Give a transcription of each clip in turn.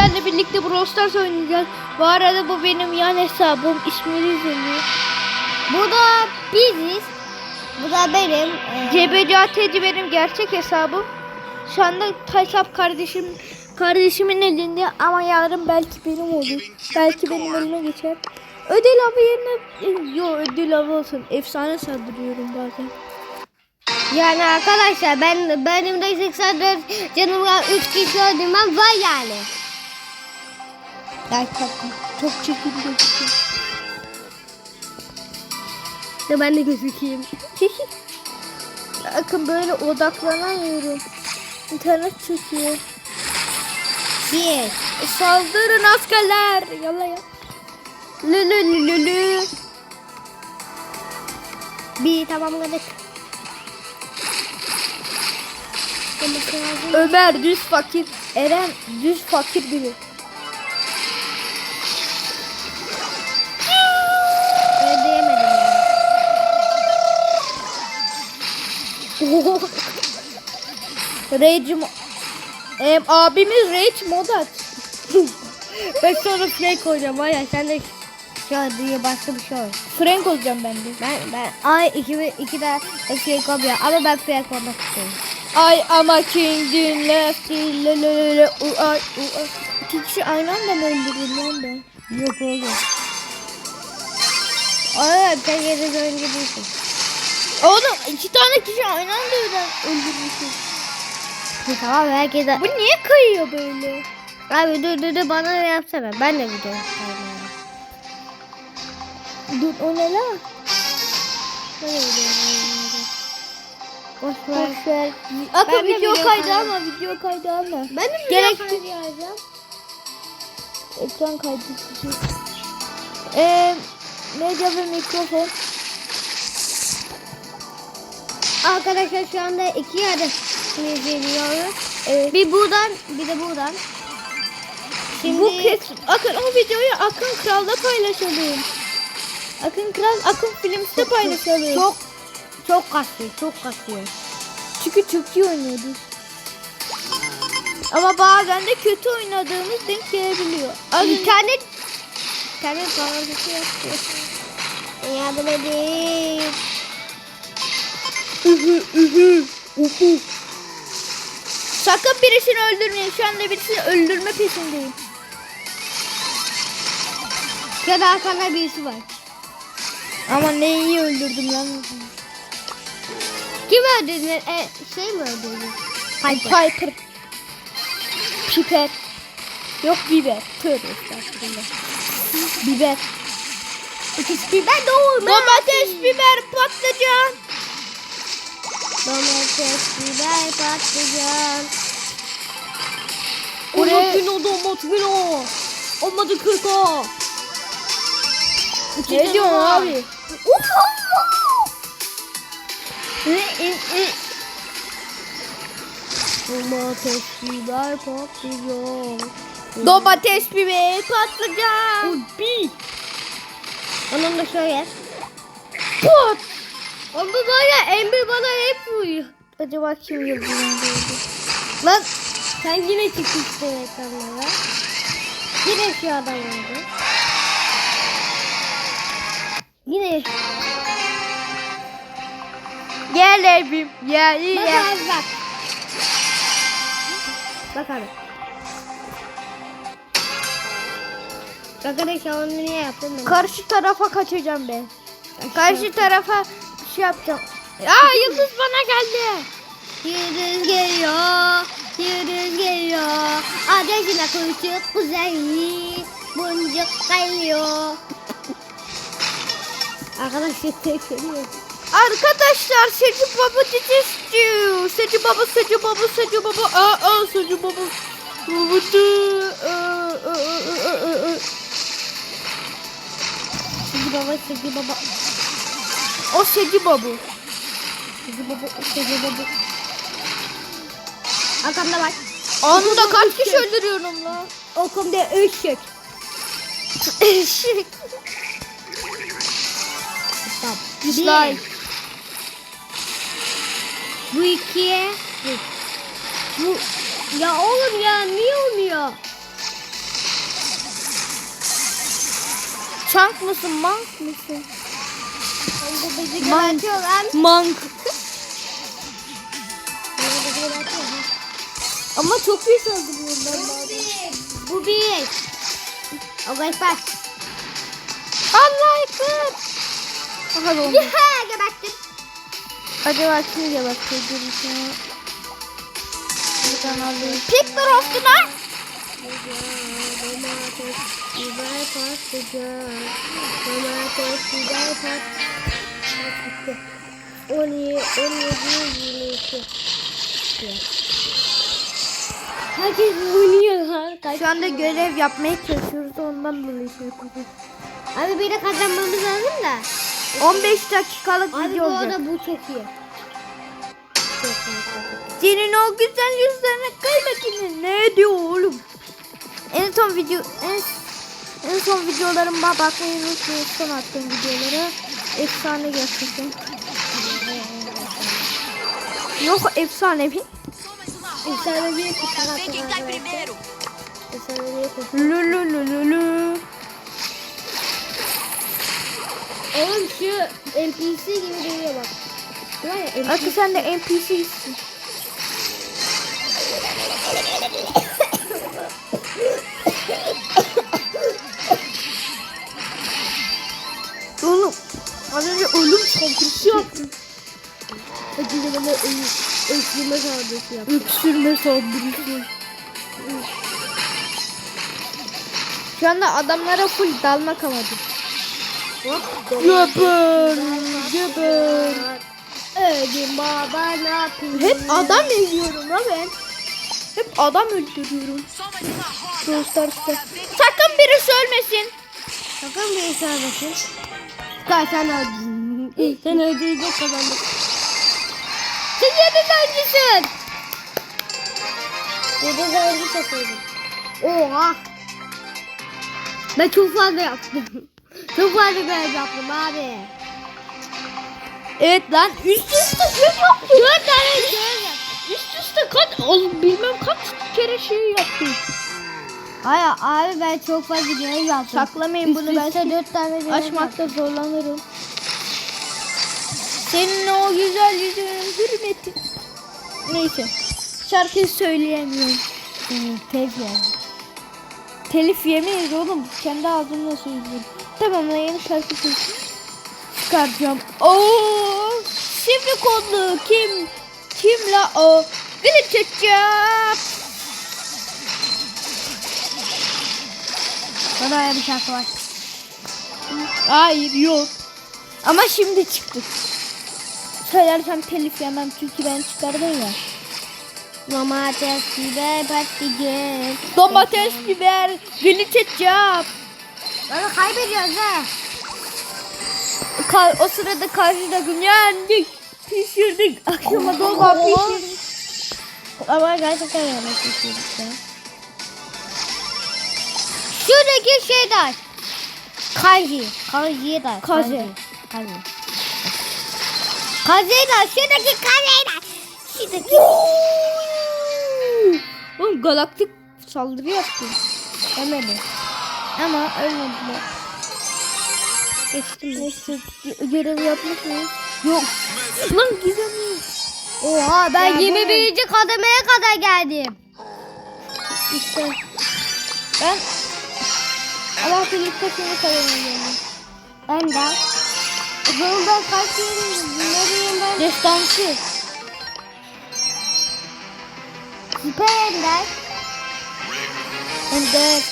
sizlerle birlikte Brawl Stars oynayacağız. Bu arada bu benim yan hesabım. İsmini izleniyor. Bu da biziz. Bu da benim. Ee, CBCATC benim gerçek hesabım. Şu anda hesap kardeşim kardeşimin elinde ama yarın belki benim olur. Belki benim elime geçer. Ödül avı yerine yo ödül avı olsun. Efsane saldırıyorum bazen. yani arkadaşlar ben benim de 84 canım var 3 kişi öldürmem var yani. Tatlım. Çok çirkin gözüküyor. De ben de gözükeyim. Bakın böyle odaklanamıyorum. İnternet çekiyor. Bir. Saldırın askerler. Yalla ya. Lü lü lü lü lü. Bir tamamladık. Ömer düz fakir. Eren düz fakir biri. Rage Em, abimiz Rage mod aç. Ben sonra Frank olacağım var ya sen de şu an diye başka bir şey ol. Frank olacağım ben de. Ben ben ay iki iki de Frank olmuyor ama ben Frank olmak istiyorum. I am a king in left lö lö lö u ay u ay. İki kişi aynı anda mı öldürdüm lan ben? Yok oğlum. Oğlum sen yedi önce değilsin. Oğlum iki tane kişi aynı anda öldürmüşüz. Tamam herkes. Bu niye kayıyor böyle? Abi dur dur dur bana ne yapsana. Ben de video yapayım. Dur o ne lan? Yapayım. Boş ver. Boş ver. Ben de video video kaydı ama video kaydı ama. Ben de video Gerek- kaydı yapacağım. Ekran kaydı. Eee medya ve mikrofon. Arkadaşlar şu anda iki yerde izliyoruz. Evet. Bir buradan bir de buradan. Şimdi Bu kez Akın o videoyu Akın Kral'da paylaşalım. Akın Kral Akın Films'te paylaşalım. çok çok kasıyor, çok kasıyor. Çünkü çok iyi oynuyordu. Ama bazen de kötü oynadığımız denk gelebiliyor. Az İnternet İnternet bağlantısı yapıyor. Yardım edin. Sakın birisini öldürmeyin. Şu anda birisini öldürme peşindeyim. Ya da arkanda birisi var. Ama ne iyi öldürdüm lan. Kim öldürdün? E, şey mi öldürdün? Piper. Piper. Piper. Yok biber. Tövbe estağfurullah. Biber. Biber doğru. Domates, biber, patlıcan. Domates, biber, patlıcan. Buraya- domates kilo. Olmadı 40 o. Ne diyorsun abi? Domates, biber, patlıcan. Domates, biber, patlıcan. Bir. Onun da şöyle. Pot. Onda böyle Emre bana hep vuruyor. Acaba kim yazıyor? Lan sen yine çıkmıştın ekranlara. Yine şu adam oldu. Yine. Gel evim. Gel Bak gel. abi bak. Bak abi. Arkadaşlar onu niye yaptın? Karşı tarafa kaçacağım ben. Karşı tarafa şey yapacağım. Aa yıldız bana geldi. Yıldız geliyor, yıldız geliyor. Ateşine kuşuk güzelliği, boncuk kayıyor. Arkadaşlar geliyor. Arkadaşlar Seci Baba istiyor. Seci Baba, Seci Baba, Seci Baba. Aa, aa Seci Baba. Babacı. Seci baba, seci baba. O Sedi Babu. Sedi Babu, Sedi Babu. Arkamda var. Anında kaç kişi öldürüyorum la. Okumda eşek. eşek. Stop. Slide. Bu ikiye. Bu. Ya oğlum ya niye olmuyor? Çarp mısın, mank mısın? Bizi. Mank. Ha. Ama çok iyi saldırıyorum ben bazen. Bu bir. Allah ekber. Allah ekber. Aha oldu. Yaha geberttim. Acaba kim gebertiyor dururken? Buradan alayım. Picture of the night. Patlıcan. Domates, biber, patlıcan. 17, 17, 22. Herkes oynuyor. Kaç- Şu anda görev yapmaya çalışıyoruz ondan dolayı şey yapacağız. Abi bir de kazanmamız lazım da. 15 dakikalık Abi bu video olacak. arada bu çok iyi. Çok iyi. Senin o güzel yüzlerine kıymetini ne diyor oğlum? En son video en, en son videolarıma bakmayı unutmayın. Son attığım videolara efsane gerçekten. Yok efsanevi. Efsanevi kutu Ver quem cai primeiro. Efsanevi kutu. Lü lü lü lü lü. Oğlum şu NPC gibi duruyor bak. Var ya NPC. Akı sen de NPC'sin. Öksürme saldırısı yap. Öksürme saldırısı. Şu anda adamlara full dalmak amacı. Hop. Geber, geber. Öldüm baba ne yapayım? Hep adam eziyorum ha ben. Hep adam öldürüyorum. Stars'ta. Sakın birisi ölmesin. Sakın bir insan bakın. Kay sen öldün. sen öldürecek kazandın. Sen yedin öncüsün. Yedin öncü satıyordun. Oha. Ben çok fazla yaptım. çok fazla görev yaptım abi. Evet lan üst üste şey yaptım. Dört tane görev yaptım. Üst üste kaç oğlum bilmem kaç kere şey yaptım. Hayır abi ben çok fazla görev yaptım. Saklamayın bunu ben Üst üste dört tane görev yaptım. açmakta zorlanırım. Senin o güzel yüzünün hürmeti. Neyse. Şarkıyı söyleyemiyorum. Tez yani. Telif yemeyiz oğlum. Kendi ağzımla söylüyorum. Tamam lan yeni şarkı. Çıkaracağım. Oo! Şimdi kodlu kim? Kim la o? Glitch edeceğim. Bana bir şarkı var. Hayır yok. Ama şimdi çıktı. Söylersem telif yemem çünkü ben çıkardım ya. Domates, biber, patlıcan. Domates, biber, glitch edeceğim. Bana kaybediyoruz ha. Ka- o sırada karşı takım yendik. Pişirdik. Akşama dolma pişirdik. Ama gerçekten yemek istiyoruz ya. Şuradaki şeyler. Kanji. Kanji'ye de. Kaze. Kanji. Kazeyle. Şuradaki kazeyle. Şuradaki. Oğlum galaktik saldırı yaptı. Demedi. Ama ölmediler. Geçtim. Neyse gö- görevi yapmış mıyız? Yok. Lan gizemli. Oha ben Ya bu 21. kademeye kadar geldim. İşte. Ben Allah birlikte seni kazanıyorum. Ben de. Zaman ben kaç yerim? Destansı. Süper Ender. Ender.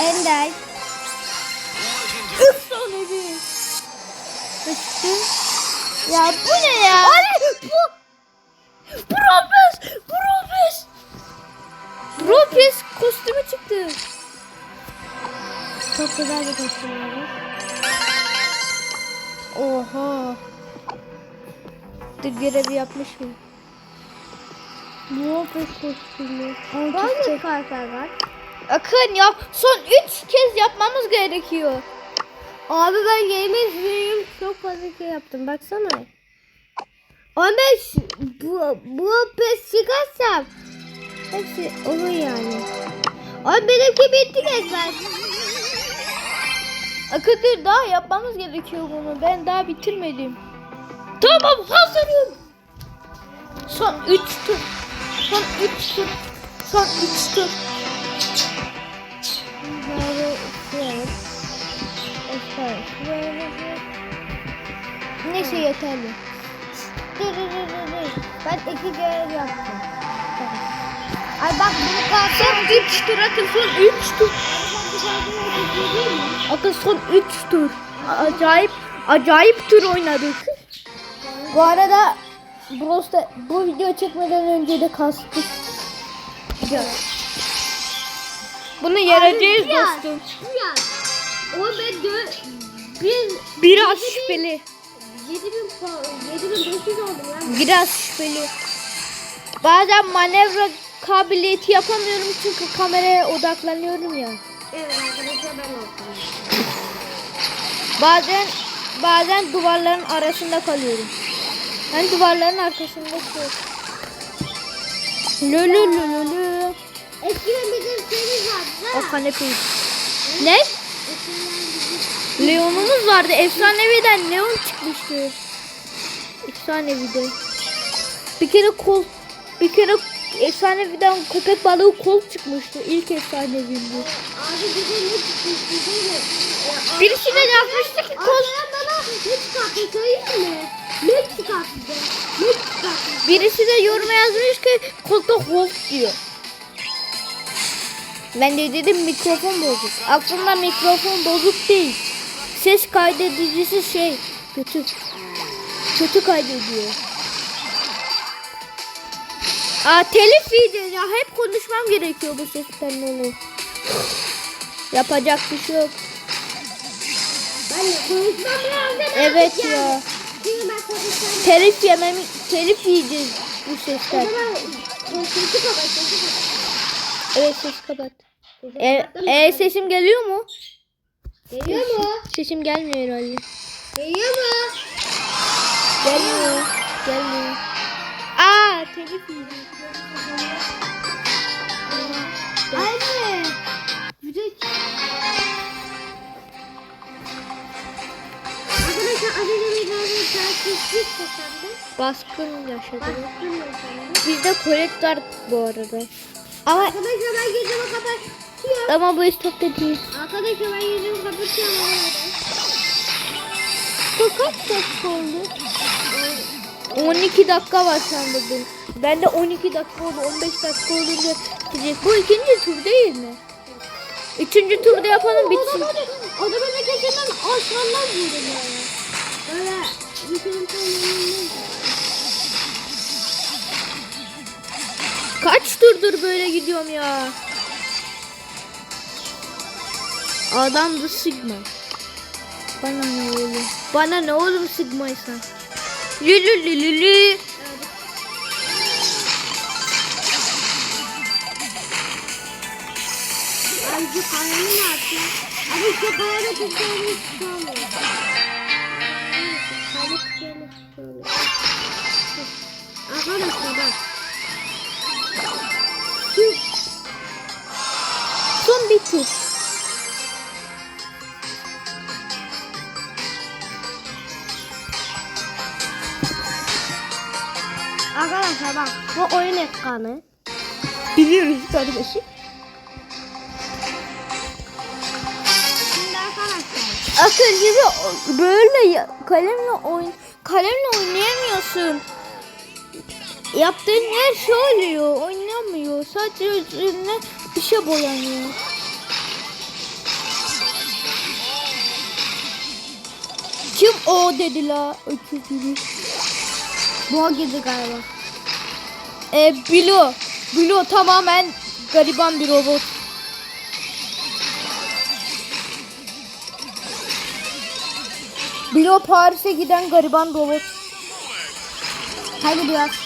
Ender. Efsanevi. Kaçtı. Ya bu ne ya? Ay, bu. Brofes! Brofes! Brofes kostümü çıktı. Çok güzel bir kostüm var. Oha. Dur görevi yapmış mı? Brofes kostümü. Hangi karakter var? Akın ya son 3 kez yapmamız gerekiyor. Abi ben yemin ediyorum çok fazla şey yaptım. Baksana. 15 bu, bu pes çıkarsam hepsi olur yani. Abi benimki bitti resmen. Akıdır daha yapmamız gerekiyor bunu. Ben daha bitirmedim. Tamam hazırım. Son 3 tur. Son 3 tur. Son 3 tur. Neyse yeterli. Dur dur dur dur. Ben iki görev yaptım. Ay bak bunu kalsın. Son 3 tur akıl son 3 tur. Akıl son 3 tur. Acayip acayip tur oynadık. Bu arada Bros'ta bu video çekmeden önce de kastık. Bunu yeneceğiz dostum. O ben dö bir Biraz şüpheli. 7000 puan 7500 oldum lan. Biraz şüpheli. Bazen manevra kabiliyeti yapamıyorum çünkü kameraya odaklanıyorum ya. Evet arkadaşlar ben oldum. Bazen bazen duvarların arasında kalıyorum. Ben duvarların arkasında şey. Lü lü lü lü. Eskiden bizim şeyimiz vardı O kanepe. Ne? Leon'umuz vardı. Efsaneviden Leon çıkmıştı. Efsanevide. Bir kere kol bir kere efsaneviden köpek balığı kol çıkmıştı. İlk efsanevinde. abi bize ne çıkmıştı değil mi? Ee, Birisi de yazmıştı ki kol Anlayan bana ne çıkarttı söyleyeyim mi? Ne çıkarttı? Ne çıkarttı? Birisi de yoruma yazmış ki kolda host diyor. Ben de dedim mikrofon bozuk. Aslında mikrofon bozuk değil. Ses kaydedicisi şey kötü. Kötü kaydediyor. Aa telif yiyeceğiz ya. Hep konuşmam gerekiyor bu sesten dolayı. Yapacak bir şey yok. Ben de konuşmam lazım. Evet ya. yani. Telif yemem, telif yiyeceğiz bu sesten. sesi kapat, sesi kapat. Evet ses kapat. Sesi E, e sesim geliyor mu? Geliyor mu? Sesim gelmiyor herhalde. Geliyor mu? Gelmiyor. Gelmiyor. Aa telif yiyeceğiz. Anne. Güzel. Arkadaşlar az önce bir tane takipçi kazandı. Baskın yaşadı. Bastım yaşandı. Bizde kolet var bu arada. Ama Arkadaşlar ben gözümü kapatıyorum. ama bu istokta değil. Arkadaşlar ben gözümü kapatıyorum. Bu kaç dakika oldu? 12 dakika var sandım. Ben de 12 dakika oldu. 15 dakika olunca gidecek. Bu ikinci tur değil mi? Üçüncü turda yapalım bitsin. O da beni keçenden aslanlar vurdum yani. Böyle tanımlarında. Kaç turdur böyle gidiyorum ya. Adam da Sigma. Bana ne oğlum? Bana ne oğlum Sigma'ysa? Lülü lülü lü. Ay şu kayanı ne yapayım? Ama şu kayada tuttuğumuz tutamıyor. Kayada tuttuğumuz tutamıyor. Arkadaşlar bak. Arkadaşlar bak bu oyun ekranı. Biliyoruz kardeşim. Şimdi arkadaşlar Akıl gibi böyle kalemle oyn kalemle oynayamıyorsun. Yaptığın her şey oluyor. Oynamıyor. Sadece üzerine bir şey boyanıyor. Kim o dedi la? Öküz gibi. Boğa gibi galiba. E, Bilo. Bilo tamamen gariban bir robot. Bilo Paris'e giden gariban robot. Hadi biraz.